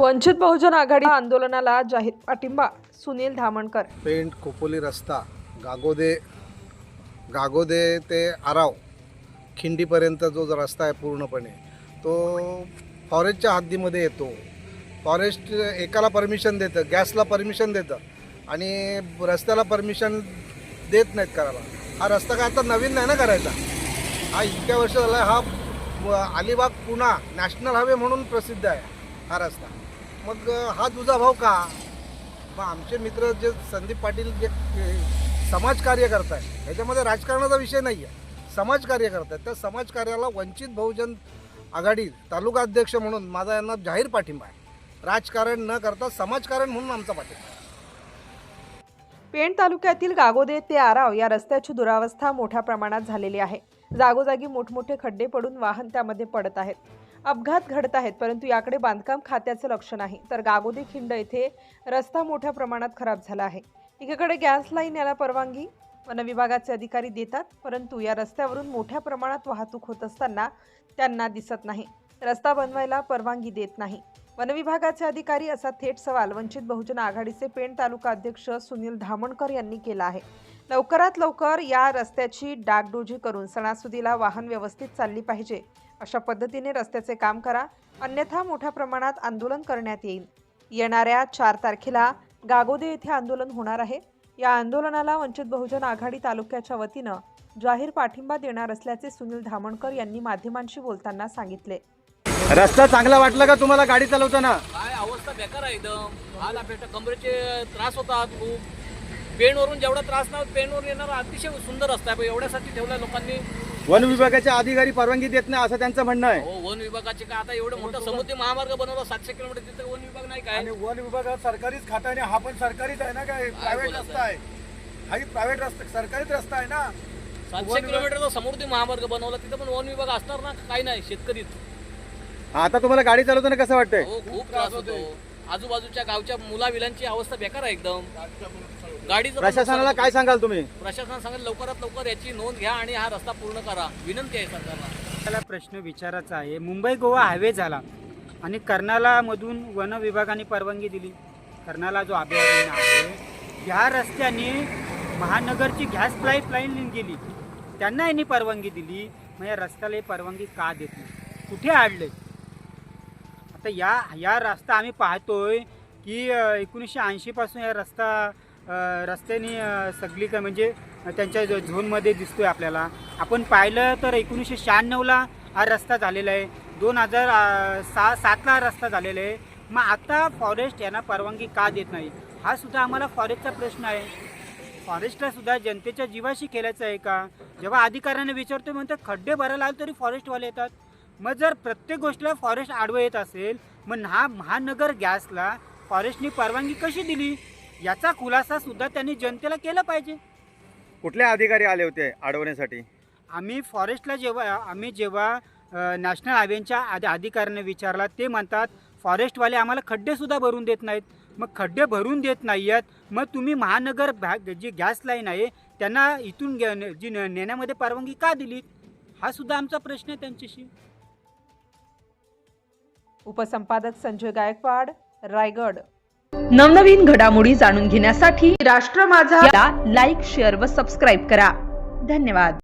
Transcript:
वंचित बहुजन आघाडी आंदोलनाला जाहीर पाठिंबा सुनील धामणकर. पेंट खोपोली रस्ता गागोदे गागोदे ते आराव खिंडीपर्यंत जो जो रस्ता आहे पूर्णपणे तो फॉरेस्टच्या हद्दीमध्ये येतो. फॉरेस्ट एकाला परमिशन देतं गॅसला परमिशन देतं आणि रस्त्याला परमिशन देत नाहीत करायला. हा रस्ता काय आता नवीन नाही ना करायचा? हा इतक्या वर्ष झाला हा अलिबाग पुणा नॅशनल हायवे म्हणून प्रसिद्ध आहे हा रस्ता. मग हा तुझा भाव का? मग आमचे मित्र जे संदीप पाटील जे जे समाजकार्य करत आहेत ह्याच्यामध्ये राजकारणाचा विषय नाही आहे समाजकार्य करत आहेत त्या समाजकार्याला वंचित बहुजन आघाडी तालुका अध्यक्ष म्हणून माझा यांना जाहीर पाठिंबा आहे. राजकारण न करता समाजकारण म्हणून आमचा पाठिंबा आहे. पेण तालुक्यातील गागोदे ते आराव या रस्त्याची दुरावस्था मोठ्या प्रमाणात झालेली आहे. जागोजागी मोठमोठे खड्डे पडून वाहन त्यामध्ये पडत आहेत. अपघात घडत आहेत परंतु याकडे बांधकाम खात्याचं लक्ष नाही. तर गागोदी खिंड येथे रस्ता मोठ्या प्रमाणात खराब झाला आहे. एकीकडे गॅस लाईन याला परवानगी वनविभागाचे अधिकारी देतात परंतु या रस्त्यावरून मोठ्या प्रमाणात वाहतूक होत असताना त्यांना दिसत नाही. रस्ता बनवायला परवानगी देत नाही. वनविभागाचे अधिकारी असा थेट सवाल वंचित बहुजन आघाडीचे पेण तालुका अध्यक्ष सुनील धामणकर यांनी केला आहे. लवकरात लवकर या रस्त्याची डागडोजी करून सणासुदीला वाहन व्यवस्थित चालली पाहिजे. अशा पद्धतीने रस्त्याचे काम करा. अन्यथा मोठ्या प्रमाणात आंदोलन करण्यात येईल. येणाऱ्या चार तारखेला गागोदे येथे आंदोलन होणार आहे. या आंदोलनाला वंचित बहुजन आघाडी तालुक्याच्या वतीनं जाहीर पाठिंबा देणार असल्याचे सुनील धामणकर यांनी माध्यमांशी बोलताना सांगितले. रस्ता चांगला वाटला का तुम्हाला गाडी चालवताना? काय अवस्था बेकार आहे एकदम. हाल अपेक्षा कमरेचे त्रास होतात खूप. पेणवरून जेवढा त्रास ना पेणवरून येणारा अतिशय सुंदर रस्ता आहे. पण एवढ्यासाठी ठेवला लोकांनी. वन विभागाचे अधिकारी परवानगी देत नाही असं त्यांचं म्हणणं आहे. हो वन विभागाचे काय आता एवढं मोठं समुद्री महामार्ग बनवला सातशे किलोमीटर तिथं वन विभाग नाही काय? आणि वन विभागात सरकारीच खाता आणि हा पण सरकारीच आहे ना काय? प्रायव्हेट रस्ता आहे. हाही प्रायव्हेट रस्ता सरकारीच रस्ता आहे ना? सातशे किलोमीटरचा समुद्री महामार्ग बनवला तिथं पण वन विभाग असणार ना? काही नाही शेतकरीच आता तुम्हाला गाडी चालवताना कसं वाटतंय? हो खूप त्रास होतो. आजूबाजूच्या गावच्या मुलाविलांची अवस्था बेकार आहे एकदम. गाडीचं प्रशासनाला काय सांगाल तुम्ही? प्रशासन सांगेल लवकरात लवकर याची नोंद घ्या आणि हा रस्ता पूर्ण करा. विनंती आहे सरकारला. मला प्रश्न विचारायचा आहे. मुंबई गोवा हायवे झाला आणि कर्नाला मधून वन विभागाने परवानगी दिली. कर्नाला जो अभयारण्य आहे ह्या रस्त्याने महानगरची गॅस पाईपलाईन गेली. त्यांना यांनी परवानगी दिली. मग या रस्त्याला ही परवानगी का देत नाही? कुठे आणले आता या या रस्ता आम्ही पाहतोय की एकोणीसशे ऐंशीपासून या रस्ता रस्त्याने सगळी काय म्हणजे त्यांच्या झोनमध्ये दिसतोय आपल्याला. आपण पाहिलं तर एकोणीसशे शहाण्णवला हा रस्ता झालेला आहे. दोन हजार सहा सातला रस्ता झालेला आहे. मग आता फॉरेस्ट यांना परवानगी का देत नाही? हा सुद्धा आम्हाला फॉरेस्टचा प्रश्न आहे. फॉरेस्टला सुद्धा जनतेच्या जीवाशी खेळायचं आहे का? जेव्हा अधिकाऱ्यांना विचारतो म्हणतात खड्डे भरायला आले तरी फॉरेस्टवाले येतात. मग जर प्रत्येक गोष्टीला फॉरेस्ट आडवं येत असेल मग हा महानगर गॅसला फॉरेस्टनी परवानगी कशी दिली? याचा खुलासा सुद्धा त्यांनी जनतेला केला पाहिजे. कुठले अधिकारी आले होते अडवण्यासाठी आम्ही फॉरेस्टला जेव्हा आम्ही जेव्हा नॅशनल हायवेच्या आधी अधिकाऱ्यांना विचारला ते म्हणतात फॉरेस्टवाले आम्हाला खड्डेसुद्धा भरून देत नाहीत. मग खड्डे भरून देत नाही आहेत मग तुम्ही महानगर भा- जी गॅस लाईन आहे त्यांना इथून जी नेण्यामध्ये परवानगी का दिली? हा सुद्धा आमचा प्रश्न आहे त्यांच्याशी. उपसंपादक संजय गायकवाड रायगड. नवनवीन घडामोडी जाणून घेण्यासाठी राष्ट्र माझा लाईक शेअर व सबस्क्राईब करा. धन्यवाद.